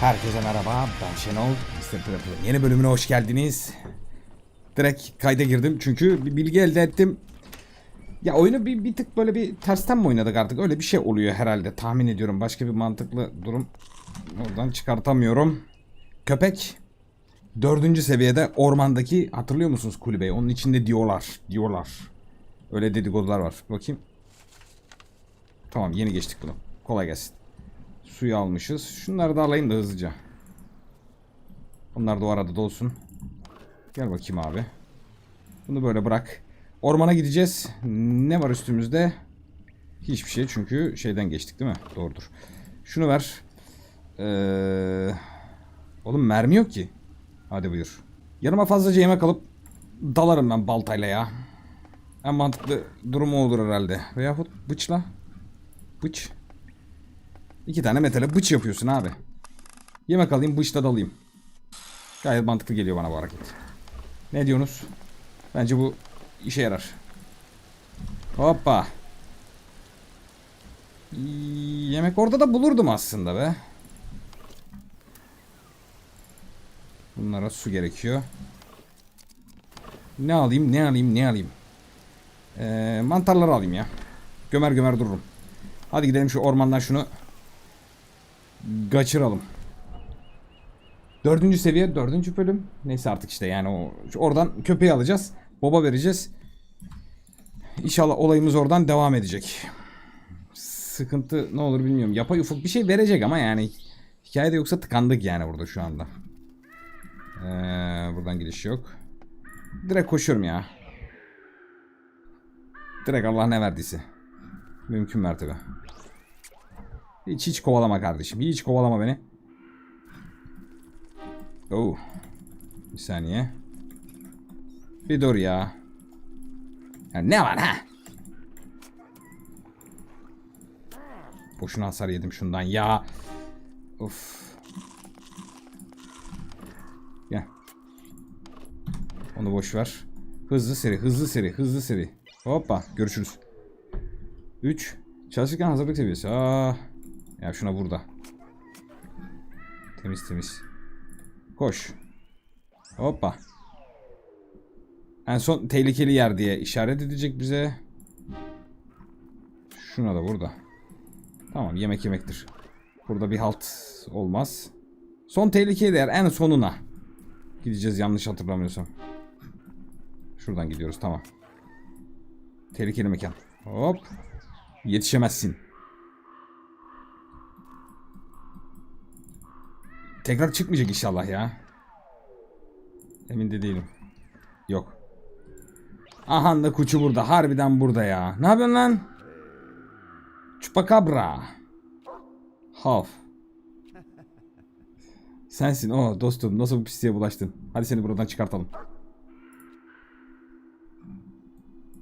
Herkese merhaba, ben Şenol. Mr. Trapper'ın yeni bölümüne hoş geldiniz. Direkt kayda girdim çünkü bir bilgi elde ettim. Ya oyunu bir, bir tık böyle bir tersten mi oynadık artık? Öyle bir şey oluyor herhalde. Tahmin ediyorum. Başka bir mantıklı durum oradan çıkartamıyorum. Köpek dördüncü seviyede ormandaki hatırlıyor musunuz kulübeyi? Onun içinde diyorlar. Diyorlar. Öyle dedikodular var. Bakayım. Tamam yeni geçtik bunu. Kolay gelsin. Suyu almışız. Şunları da alayım da hızlıca. Bunlar da o arada dolsun. Gel bakayım abi. Bunu böyle bırak. Ormana gideceğiz. Ne var üstümüzde? Hiçbir şey çünkü şeyden geçtik değil mi? Doğrudur. Şunu ver. Ee, oğlum mermi yok ki. Hadi buyur. Yanıma fazlaca yemek alıp dalarım ben baltayla ya. En mantıklı durumu olur herhalde. Veyahut bıçla. Bıç. İki tane metale bıç yapıyorsun abi. Yemek alayım bıçla dalayım. Gayet mantıklı geliyor bana bu hareket. Ne diyorsunuz? Bence bu işe yarar. Hoppa. Yemek orada da bulurdum aslında be. Bunlara su gerekiyor. Ne alayım, ne alayım, ne alayım? Ee, mantarları alayım ya. Gömer gömer dururum. Hadi gidelim şu ormandan şunu kaçıralım. Dördüncü seviye, dördüncü bölüm. Neyse artık işte yani o oradan köpeği alacağız. Boba vereceğiz. İnşallah olayımız oradan devam edecek. Sıkıntı ne olur bilmiyorum. Yapay ufuk bir şey verecek ama yani hikayede yoksa tıkandık yani burada şu anda. Ee, buradan gidiş yok. Direkt koşuyorum ya. Direkt Allah ne verdiyse. Mümkün mertebe. Hiç hiç kovalama kardeşim. Hiç kovalama beni. Oh. Bir saniye. Bir dur ya. ya ne var ha? Boşuna hasar yedim şundan ya. Of. Gel. Onu boş ver. Hızlı seri, hızlı seri, hızlı seri. Hoppa, görüşürüz. 3. Çalışırken hazırlık seviyesi. Aa. Ya şuna burada. Temiz temiz. Koş. Hoppa. En son tehlikeli yer diye işaret edecek bize. Şuna da burada. Tamam yemek yemektir. Burada bir halt olmaz. Son tehlikeli yer en sonuna. Gideceğiz yanlış hatırlamıyorsam. Şuradan gidiyoruz tamam. Tehlikeli mekan. Hop. Yetişemezsin. Tekrar çıkmayacak inşallah ya. Emin de değilim. Yok. Aha da kuçu burada. Harbiden burada ya. Ne yapıyorsun lan? Chupacabra. Haf. Sensin o dostum. Nasıl bu pisliğe bulaştın? Hadi seni buradan çıkartalım.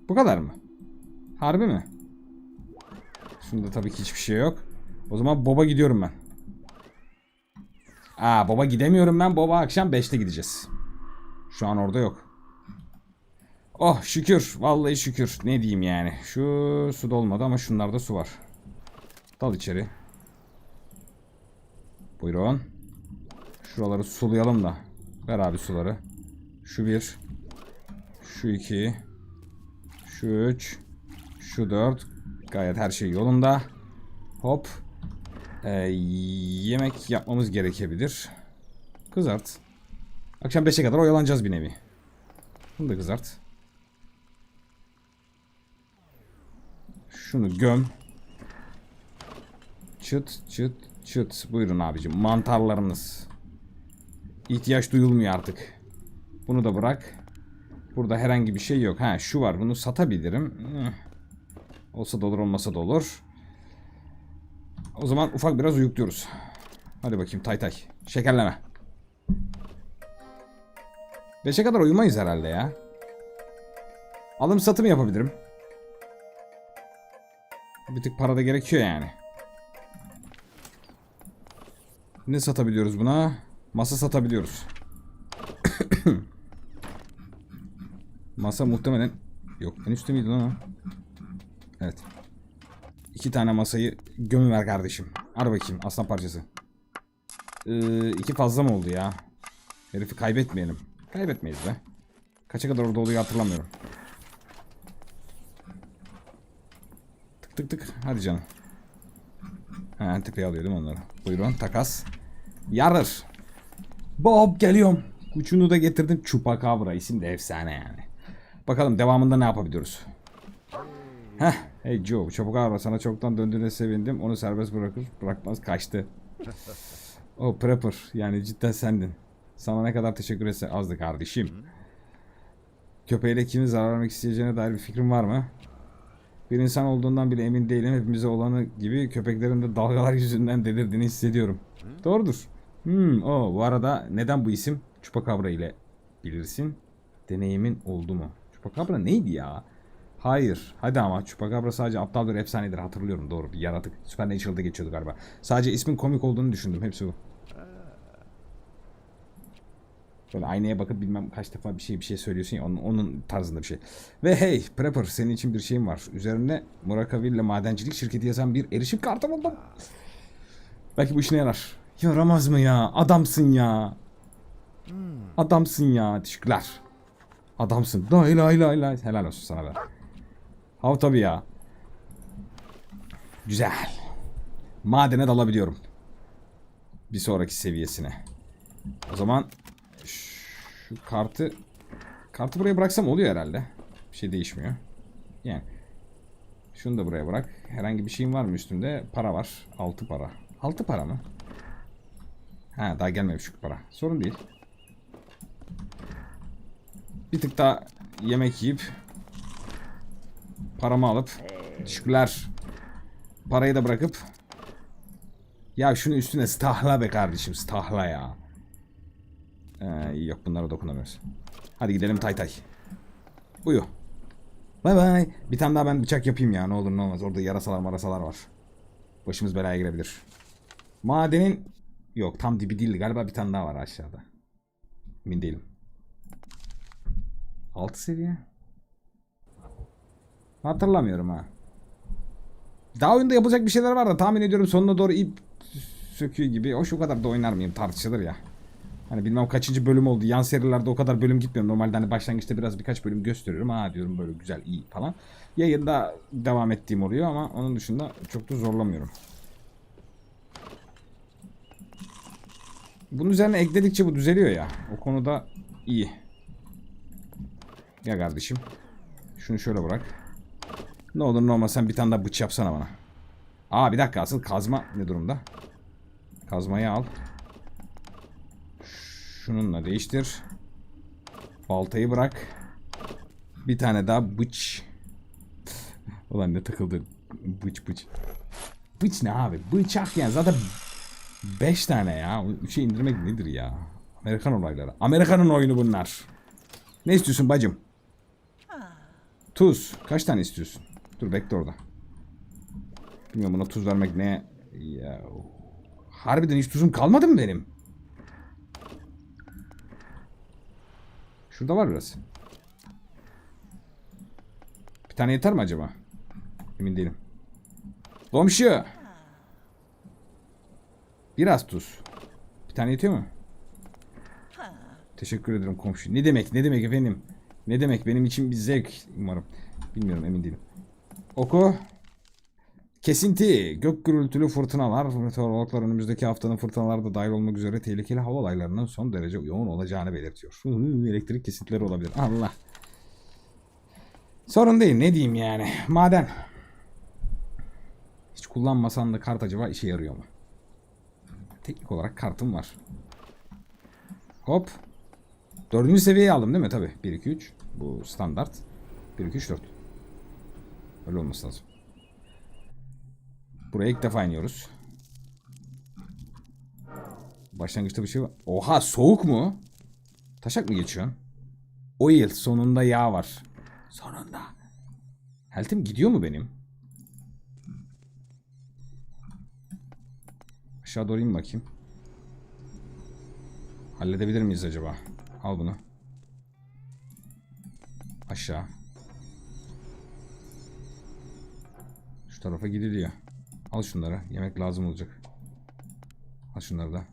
Bu kadar mı? Harbi mi? Şunda tabii ki hiçbir şey yok. O zaman Bob'a gidiyorum ben. Aa baba gidemiyorum ben. Baba akşam 5'te gideceğiz. Şu an orada yok. Oh şükür. Vallahi şükür. Ne diyeyim yani. Şu su dolmadı ama şunlarda su var. Dal içeri. Buyurun. Şuraları sulayalım da. Ver abi suları. Şu bir. Şu iki. Şu üç. Şu dört. Gayet her şey yolunda. Hop. Ee, yemek yapmamız gerekebilir. Kızart. Akşam 5'e kadar oyalanacağız bir nevi. Bunu da kızart. Şunu göm. Çıt çıt çıt. Buyurun abicim. Mantarlarınız. İhtiyaç duyulmuyor artık. Bunu da bırak. Burada herhangi bir şey yok. Ha şu var. Bunu satabilirim. Olsa da olur olmasa da olur. O zaman ufak biraz uyukluyoruz. Hadi bakayım tay tay. Şekerleme. Beşe kadar uyumayız herhalde ya. Alım satım yapabilirim. Bir tık para da gerekiyor yani. Ne satabiliyoruz buna? Masa satabiliyoruz. Masa muhtemelen... Yok en üstte miydi lan o? Evet. İki tane masayı gömüver kardeşim. Ar bakayım aslan parçası. Ee, iki fazla mı oldu ya? Herifi kaybetmeyelim. Kaybetmeyiz be. Kaça kadar orada oluyor hatırlamıyorum. Tık tık tık. Hadi canım. Ha tepeye alıyor değil mi onları? Buyurun takas. Yarır. Bob geliyorum. Uçunu da getirdim. Chupacabra isim de efsane yani. Bakalım devamında ne yapabiliyoruz? Heh. Hey Joe, Chupacabra sana çoktan döndüğüne sevindim. Onu serbest bırakır, bırakmaz kaçtı. O Prepper yani cidden sendin. Sana ne kadar teşekkür etse azdı kardeşim. Köpeğiyle kimin zarar vermek isteyeceğine dair bir fikrin var mı? Bir insan olduğundan bile emin değilim. Hepimize olanı gibi köpeklerin de dalgalar yüzünden delirdiğini hissediyorum. Doğrudur. Hmm, o bu arada neden bu isim? Chupacabra ile bilirsin. Deneyimin oldu mu? Chupacabra neydi ya? Hayır. Hadi ama Chupacabra sadece aptal bir efsanedir hatırlıyorum doğru bir yaratık. Supernatural'da geçiyordu galiba. Sadece ismin komik olduğunu düşündüm hepsi bu. Böyle aynaya bakıp bilmem kaç defa bir şey bir şey söylüyorsun ya onun, onun tarzında bir şey. Ve hey Prepper senin için bir şeyim var. Üzerinde Murakaville madencilik şirketi yazan bir erişim kartı buldum. Belki bu işine yarar. Yaramaz mı ya? Adamsın ya. Adamsın ya. Teşekkürler. Adamsın. Lay lay lay lay. Helal olsun sana be. Hav tabii ya. Güzel. Madene dalabiliyorum. Bir sonraki seviyesine. O zaman şu kartı kartı buraya bıraksam oluyor herhalde. Bir şey değişmiyor. Yani şunu da buraya bırak. Herhangi bir şeyin var mı üstünde? Para var. 6 para. 6 para mı? Ha daha gelmemiş şu para. Sorun değil. Bir tık daha yemek yiyip paramı alıp teşekkürler. Parayı da bırakıp ya şunu üstüne stahla be kardeşim stahla ya. Ee, yok bunlara dokunamıyoruz. Hadi gidelim tay tay. Uyu. Bay bay. Bir tane daha ben bıçak yapayım ya ne olur ne olmaz. Orada yarasalar marasalar var. Başımız belaya girebilir. Madenin yok tam dibi değil galiba bir tane daha var aşağıda. Emin değilim. 6 seviye. Hatırlamıyorum ha. Daha oyunda yapılacak bir şeyler var da tahmin ediyorum sonuna doğru ip söküyor gibi. O şu kadar da oynar mıyım tartışılır ya. Hani bilmem kaçıncı bölüm oldu. Yan serilerde o kadar bölüm gitmiyorum. Normalde hani başlangıçta biraz birkaç bölüm gösteriyorum. Ha diyorum böyle güzel iyi falan. Yayında devam ettiğim oluyor ama onun dışında çok da zorlamıyorum. Bunun üzerine ekledikçe bu düzeliyor ya. O konuda iyi. Ya kardeşim. Şunu şöyle bırak. Ne olur ne olmaz sen bir tane daha bıç yapsana bana. Aa bir dakika asıl kazma ne durumda? Kazmayı al. Şununla değiştir. Baltayı bırak. Bir tane daha bıç. Ulan ne takıldı. Bıç bıç. Bıç ne abi? Bıçak yani zaten 5 tane ya. 3'e indirmek nedir ya? Amerikan olayları. Amerikan'ın oyunu bunlar. Ne istiyorsun bacım? Tuz. Kaç tane istiyorsun? Dur bekle orada. Bilmiyorum buna tuz vermek ne? Ya. Harbiden hiç tuzum kalmadı mı benim? Şurada var biraz. Bir tane yeter mi acaba? Emin değilim. Komşu. Biraz tuz. Bir tane yetiyor mu? Teşekkür ederim komşu. Ne demek? Ne demek efendim? Ne demek? Benim için bir zevk umarım. Bilmiyorum emin değilim. Oku. Kesinti. Gök gürültülü fırtınalar. Meteorologlar önümüzdeki haftanın fırtınalarda dahil olmak üzere tehlikeli hava olaylarının son derece yoğun olacağını belirtiyor. Elektrik kesintileri olabilir. Allah. Sorun değil. Ne diyeyim yani. Maden. Hiç kullanmasan da kart acaba işe yarıyor mu? Teknik olarak kartım var. Hop. Dördüncü seviyeyi aldım değil mi? Tabi. 1, 2, 3. Bu standart. 1, 2, 3, 4. Öyle olması lazım. Buraya ilk defa iniyoruz. Başlangıçta bir şey var. Oha soğuk mu? Taşak mı geçiyorsun? Oil sonunda yağ var. Sonunda. Health'im gidiyor mu benim? Aşağı doğru bakayım. Halledebilir miyiz acaba? Al bunu. Aşağı. tarafa gidiliyor. Al şunları. Yemek lazım olacak. Al şunları da.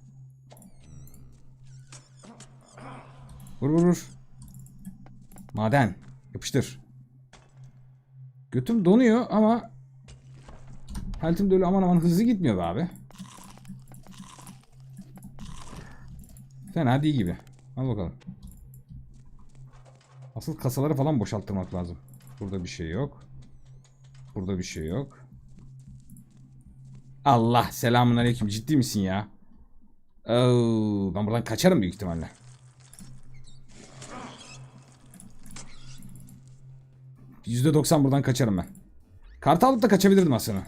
Vur vur vur. Maden. Yapıştır. Götüm donuyor ama Peltim de öyle aman aman hızlı gitmiyor be abi. Fena değil gibi. Al bakalım. Asıl kasaları falan boşalttırmak lazım. Burada bir şey yok. Burada bir şey yok. Allah selamun aleyküm. Ciddi misin ya? Oo, ben buradan kaçarım büyük ihtimalle. %90 buradan kaçarım ben. Kartı alıp da kaçabilirdim aslında.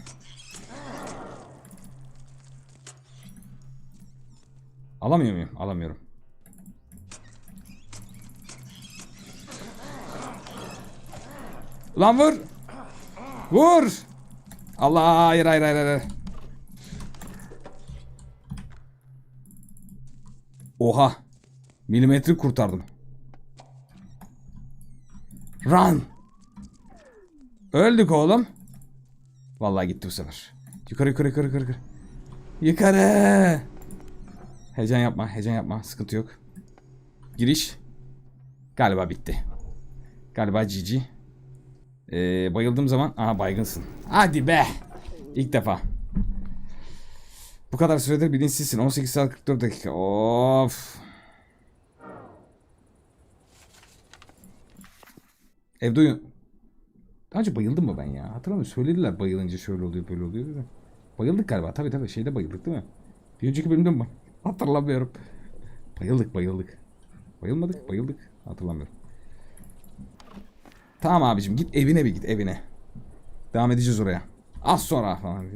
Alamıyor muyum? Alamıyorum. Ulan vur. Vur. Allah hayır hayır hayır hayır. Oha. Milimetrik kurtardım. Run. Öldük oğlum. Vallahi gitti bu sefer. Yukarı yukarı yukarı yukarı. yukarı. Yukarı. Heyecan yapma, heyecan yapma. Sıkıntı yok. Giriş. Galiba bitti. Galiba GG. Ee, bayıldığım zaman... Aha baygınsın. Hadi be. İlk defa. Bu kadar süredir bilinçsizsin. 18 saat 44 dakika. Of. Evde uyun. Daha önce bayıldım mı ben ya? Hatırlamıyorum. Söylediler bayılınca şöyle oluyor böyle oluyor. dedi. Bayıldık galiba. Tabii tabii şeyde bayıldık değil mi? Bir önceki bölümde mi? Hatırlamıyorum. Bayıldık bayıldık. Bayılmadık bayıldık. Hatırlamıyorum. Tamam abicim git evine bir git evine. Devam edeceğiz oraya. Az sonra falan.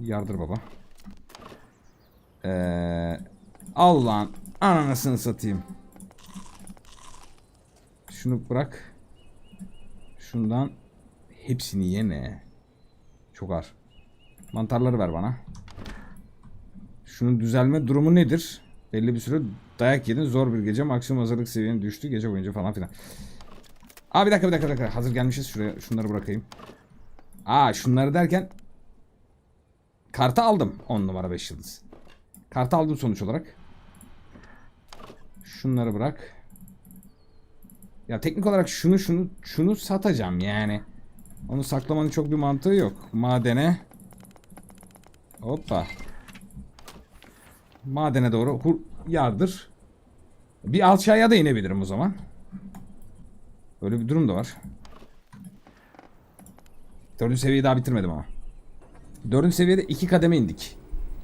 Yardır baba. Ee, Allah'ın ananasını satayım. Şunu bırak. Şundan hepsini yeme. Çok ağır. Mantarları ver bana. Şunun düzelme durumu nedir? Belli bir süre dayak yedin. Zor bir gece. Maksimum hazırlık seviyen düştü. Gece boyunca falan filan. Aa bir dakika bir dakika bir dakika. Hazır gelmişiz. Şuraya şunları bırakayım. Aa şunları derken kartı aldım. 10 numara 5 yıldız. Kartı aldım sonuç olarak. Şunları bırak. Ya teknik olarak şunu şunu şunu satacağım yani. Onu saklamanın çok bir mantığı yok. Madene. Hoppa. Madene doğru hur yardır. Bir aşağıya da inebilirim o zaman. Öyle bir durum da var. Dördüncü seviyeyi daha bitirmedim ama. Dördüncü seviyede iki kademe indik.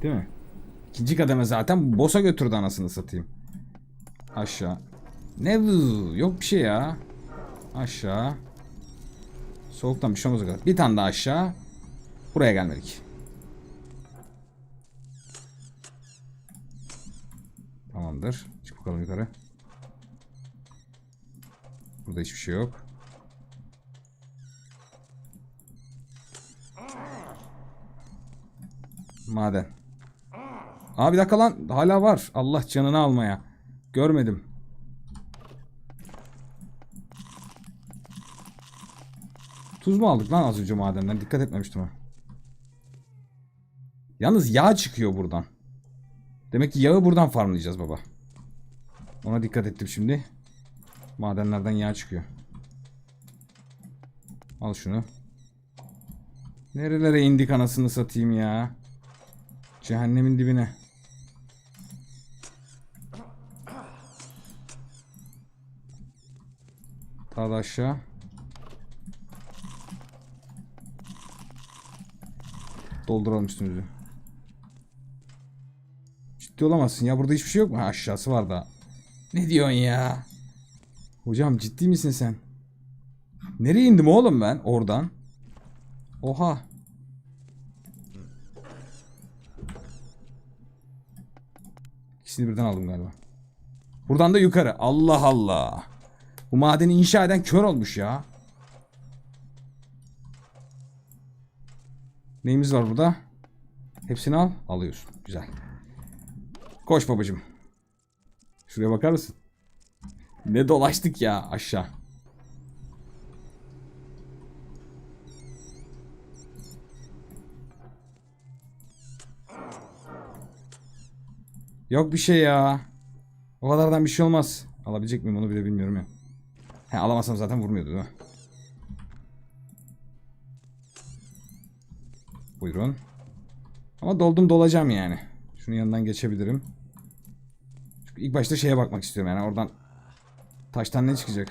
Değil mi? İkinci kademe zaten boss'a götürdü anasını satayım. Aşağı. Ne bu? Yok bir şey ya. Aşağı. Soğuktan bir şey olmaz. Bir tane daha aşağı. Buraya gelmedik. Tamamdır. Çık bakalım yukarı. Burada hiçbir şey yok. Maden. Aa bir dakika lan. Hala var. Allah canını almaya. Görmedim. Tuz mu aldık lan az önce madenden? Dikkat etmemiştim. Yalnız yağ çıkıyor buradan. Demek ki yağı buradan farmlayacağız baba. Ona dikkat ettim şimdi. Madenlerden yağ çıkıyor. Al şunu. Nerelere indik anasını satayım ya. Cehennemin dibine. Daha da aşağı. Dolduralım üstümüzü. Ciddi olamazsın ya burada hiçbir şey yok mu? Ha, aşağısı var da. Ne diyorsun ya? Hocam ciddi misin sen? Nereye indim oğlum ben oradan? Oha. İkisini birden aldım galiba. Buradan da yukarı. Allah Allah. Bu madeni inşa eden kör olmuş ya. Neyimiz var burada? Hepsini al. Alıyorsun. Güzel. Koş babacım. Şuraya bakar mısın? Ne dolaştık ya aşağı. Yok bir şey ya. O kadardan bir şey olmaz. Alabilecek miyim onu bile bilmiyorum ya. He alamazsam zaten vurmuyordu değil mi? Buyurun. Ama doldum dolacağım yani. Şunun yanından geçebilirim. Çünkü ilk başta şeye bakmak istiyorum yani oradan taştan ne çıkacak?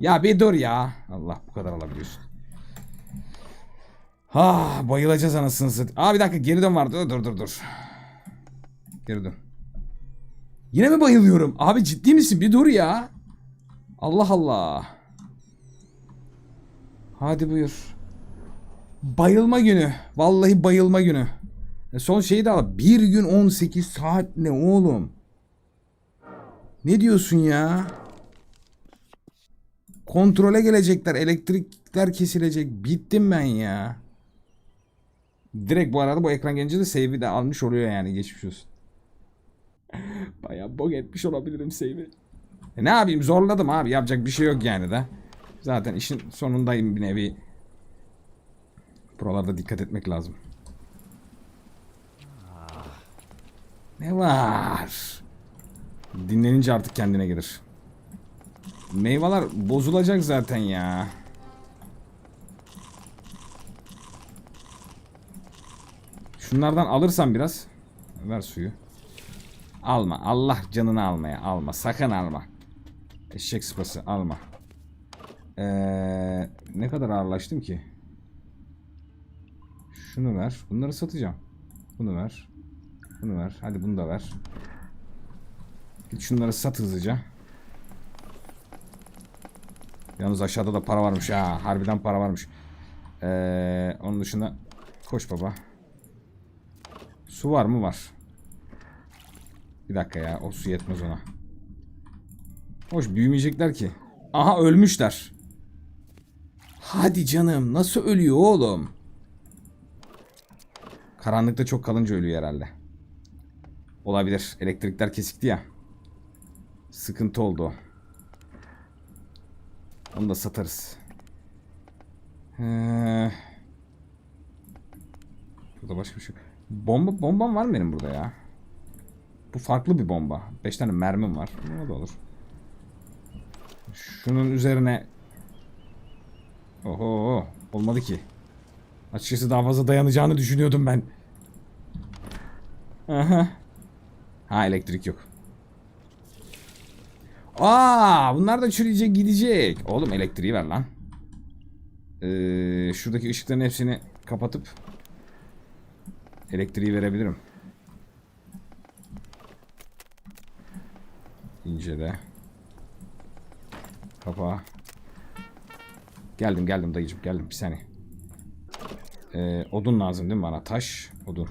Ya bir dur ya. Allah bu kadar alabiliyorsun. Ah bayılacağız anasını satayım. Aa bir dakika geri dön vardı. Dur dur dur. Geri dön. Yine mi bayılıyorum? Abi ciddi misin? Bir dur ya. Allah Allah. Hadi buyur. Bayılma günü. Vallahi bayılma günü. E son şeyi de al. Bir gün 18 saat ne oğlum? Ne diyorsun ya? Kontrole gelecekler. Elektrikler kesilecek. Bittim ben ya. Direkt bu arada bu ekran gelince de save'i de almış oluyor yani geçmiş olsun. Bayağı bok etmiş olabilirim save'i. E ne yapayım zorladım abi yapacak bir şey yok yani de. Zaten işin sonundayım bir nevi. Buralarda dikkat etmek lazım. Ne var? Dinlenince artık kendine gelir. Meyveler bozulacak zaten ya. Şunlardan alırsan biraz. Ver suyu. Alma. Allah canını almaya. Alma. Sakın alma. Eşek sıpası alma. Ee, ne kadar ağırlaştım ki? Şunu ver. Bunları satacağım. Bunu ver. Bunu ver. Hadi bunu da ver. Git şunları sat hızlıca. Yalnız aşağıda da para varmış ha. Harbiden para varmış. Ee, onun dışında koş baba. Su var mı? Var. Bir dakika ya. O su yetmez ona. Hoş büyümeyecekler ki. Aha ölmüşler. Hadi canım. Nasıl ölüyor oğlum? Karanlıkta çok kalınca ölüyor herhalde. Olabilir. Elektrikler kesikti ya. Sıkıntı oldu. Onu da satarız. Ee, burada başka bir şey. Bomba, bombam var mı benim burada ya? Bu farklı bir bomba. 5 tane mermim var. O da olur. Şunun üzerine... Oho olmadı ki. Açıkçası daha fazla dayanacağını düşünüyordum ben. Aha. Ha elektrik yok. Aa, bunlar da çürüyecek gidecek. Oğlum elektriği ver lan. Ee, şuradaki ışıkların hepsini kapatıp elektriği verebilirim. İncele. Kapa. Geldim geldim dayıcım geldim bir saniye. Ee, odun lazım değil mi bana? Taş, odun.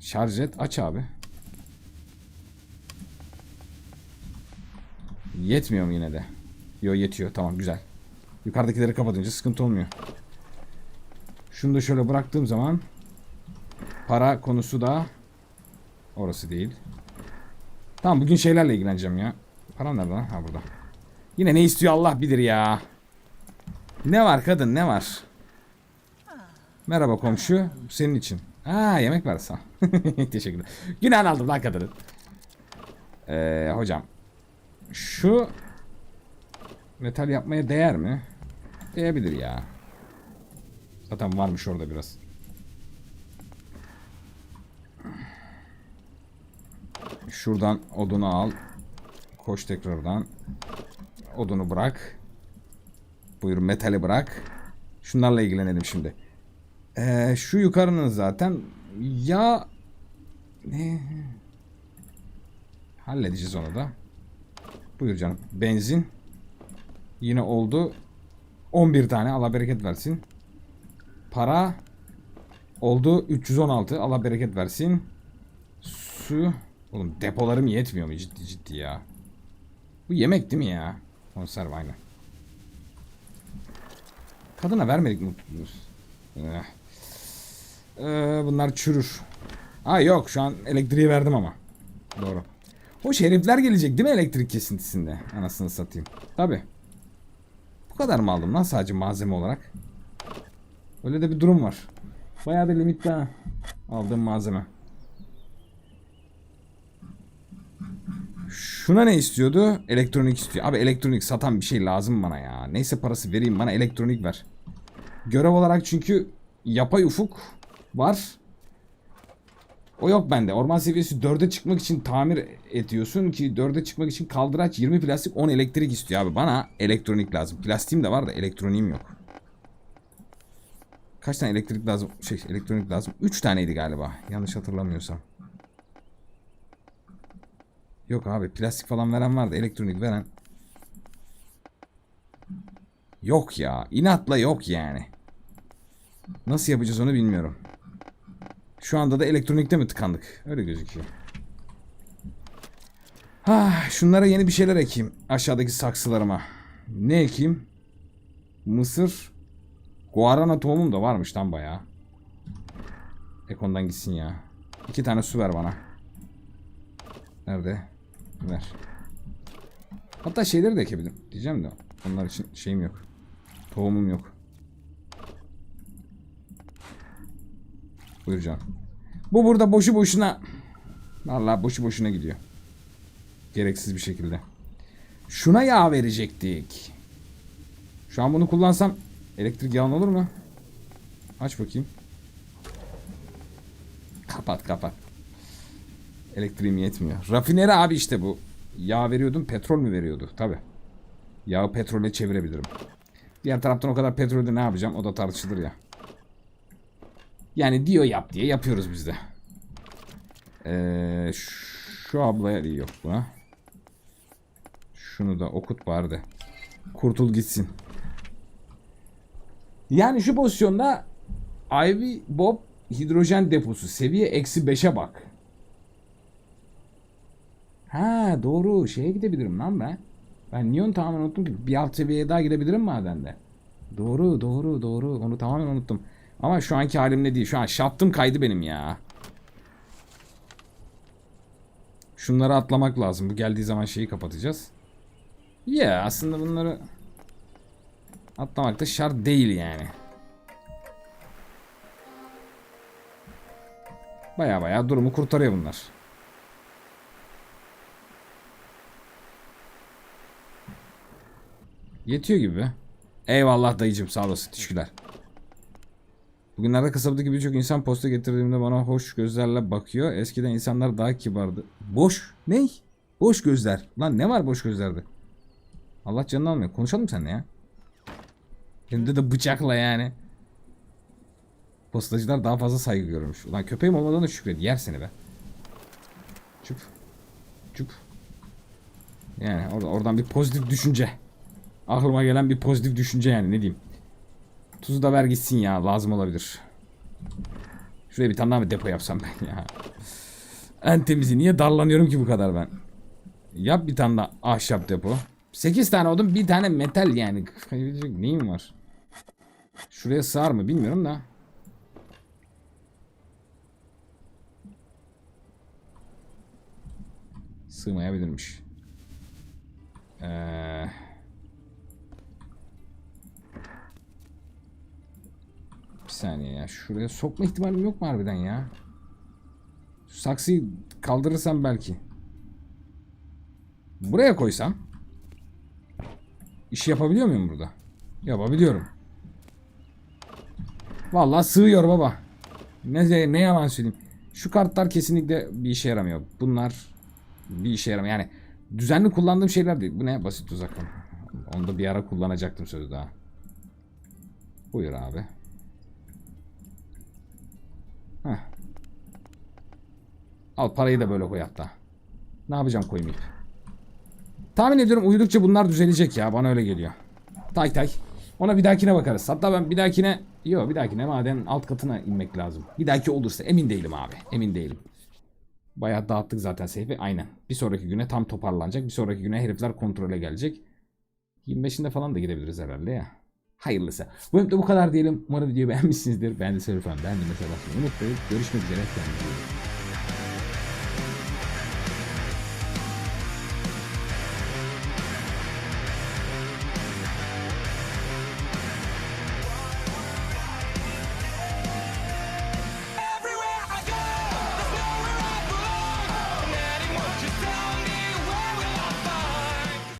Şarj et aç abi. Yetmiyor mu yine de? Yo yetiyor tamam güzel. Yukarıdakileri kapatınca sıkıntı olmuyor. Şunu da şöyle bıraktığım zaman para konusu da orası değil. Tamam bugün şeylerle ilgileneceğim ya. Para nerede lan? Ha burada. Yine ne istiyor Allah bilir ya. Ne var kadın ne var? Merhaba komşu. Senin için. Aa yemek ver sana. Teşekkürler. Günah aldım lan kadının. Ee, hocam. Şu metal yapmaya değer mi? Değebilir ya. Zaten varmış orada biraz. Şuradan odunu al. Koş tekrardan. Odunu bırak. Buyur metali bırak. Şunlarla ilgilenelim şimdi. Ee, şu yukarının zaten ya ne halledeceğiz onu da. Buyur canım. Benzin yine oldu. 11 tane Allah bereket versin. Para oldu 316 Allah bereket versin. Su oğlum depolarım yetmiyor mu ciddi ciddi ya. Bu yemek değil mi ya? Konserve aynen. Kadına vermedik mi? Eh. Ee, bunlar çürür. Ha yok şu an elektriği verdim ama. Doğru. O şerifler gelecek değil mi elektrik kesintisinde? Anasını satayım. Tabi. Bu kadar mı aldım lan sadece malzeme olarak? Öyle de bir durum var. Bayağı da limitli ha. Aldığım malzeme. Şuna ne istiyordu? Elektronik istiyor. Abi elektronik satan bir şey lazım bana ya. Neyse parası vereyim bana elektronik ver. Görev olarak çünkü yapay ufuk var. O yok bende. Orman seviyesi 4'e çıkmak için tamir ediyorsun ki 4'e çıkmak için kaldıraç 20 plastik 10 elektrik istiyor abi. Bana elektronik lazım. Plastiğim de var da elektroniğim yok. Kaç tane elektrik lazım? Şey elektronik lazım. 3 taneydi galiba. Yanlış hatırlamıyorsam. Yok abi plastik falan veren vardı. Elektronik veren. Yok ya. İnatla yok yani. Nasıl yapacağız onu bilmiyorum. Şu anda da elektronikte mi tıkandık? Öyle gözüküyor. Ah, şunlara yeni bir şeyler ekeyim. Aşağıdaki saksılarıma. Ne ekeyim? Mısır. Guarana tohumum da varmış lan bayağı. Ekondan gitsin ya. İki tane su ver bana. Nerede? Ver. Hatta şeyleri de ekebilirim. Diyeceğim de onlar için şeyim yok. Tohumum yok. Buyur canım. Bu burada boşu boşuna Vallahi boşu boşuna gidiyor. Gereksiz bir şekilde. Şuna yağ verecektik. Şu an bunu kullansam elektrik yağın olur mu? Aç bakayım. Kapat kapat. Elektriğim yetmiyor. Rafineri abi işte bu. Yağ veriyordum petrol mü veriyordu? Tabi. Yağı petrole çevirebilirim. Diğer taraftan o kadar petrolde ne yapacağım? O da tartışılır ya. Yani diyor yap diye yapıyoruz biz de. Ee, şu ablaya iyi yok buna. Şunu da okut bari Kurtul gitsin. Yani şu pozisyonda Ivy Bob hidrojen deposu seviye eksi 5'e bak. Ha doğru şeye gidebilirim lan ben. Ben Neon tamamen unuttum ki bir alt seviyeye daha gidebilirim madende. Doğru doğru doğru onu tamamen unuttum. Ama şu anki halimde değil. Şu an şaftım kaydı benim ya. Şunları atlamak lazım. Bu geldiği zaman şeyi kapatacağız. Ya yeah, aslında bunları atlamak da şart değil yani. Baya baya durumu kurtarıyor bunlar. Yetiyor gibi. Eyvallah dayıcım sağ olasın teşekkürler. Bugünlerde kasabadaki birçok insan posta getirdiğimde bana hoş gözlerle bakıyor. Eskiden insanlar daha kibardı. Boş? Ney? Boş gözler. Lan ne var boş gözlerde? Allah canını almıyor. Konuşalım seninle ya. Elinde de bıçakla yani. Postacılar daha fazla saygı görmüş. Ulan köpeğim olmadan da şükret. Yer seni be. Çup. Çup. Yani or oradan bir pozitif düşünce. Aklıma gelen bir pozitif düşünce yani ne diyeyim. Tuzu da ver gitsin ya. Lazım olabilir. Şuraya bir tane daha mı depo yapsam ben ya. En temizi. Niye darlanıyorum ki bu kadar ben? Yap bir tane daha ahşap depo. 8 tane odun bir tane metal yani. Neyim var? Şuraya sığar mı bilmiyorum da. Sığmayabilirmiş. Eee... Bir saniye ya. Şuraya sokma ihtimalim yok mu harbiden ya? Şu saksıyı kaldırırsam belki. Buraya koysam. İş yapabiliyor muyum burada? Yapabiliyorum. Vallahi sığıyor baba. Ne, ne yalan söyleyeyim. Şu kartlar kesinlikle bir işe yaramıyor. Bunlar bir işe yaramıyor. Yani düzenli kullandığım şeyler değil. Bu ne? Basit tuzak. Onu da bir ara kullanacaktım sözü daha. Buyur abi. Heh. Al parayı da böyle koy hatta. Ne yapacağım koymayıp. Tahmin ediyorum uyudukça bunlar düzelecek ya. Bana öyle geliyor. Tay tay. Ona bir dahakine bakarız. Hatta ben bir dahakine... Yok bir dahakine maden alt katına inmek lazım. Bir dahaki olursa emin değilim abi. Emin değilim. Bayağı dağıttık zaten seyfi. Aynen. Bir sonraki güne tam toparlanacak. Bir sonraki güne herifler kontrole gelecek. 25'inde falan da gidebiliriz herhalde ya. Hayırlısı. Bu bölümde bu kadar diyelim. Umarım videoyu beğenmişsinizdir. Ben de Serif Ben de mesela unutmayın. Görüşmek üzere. Kendinize iyi bakın.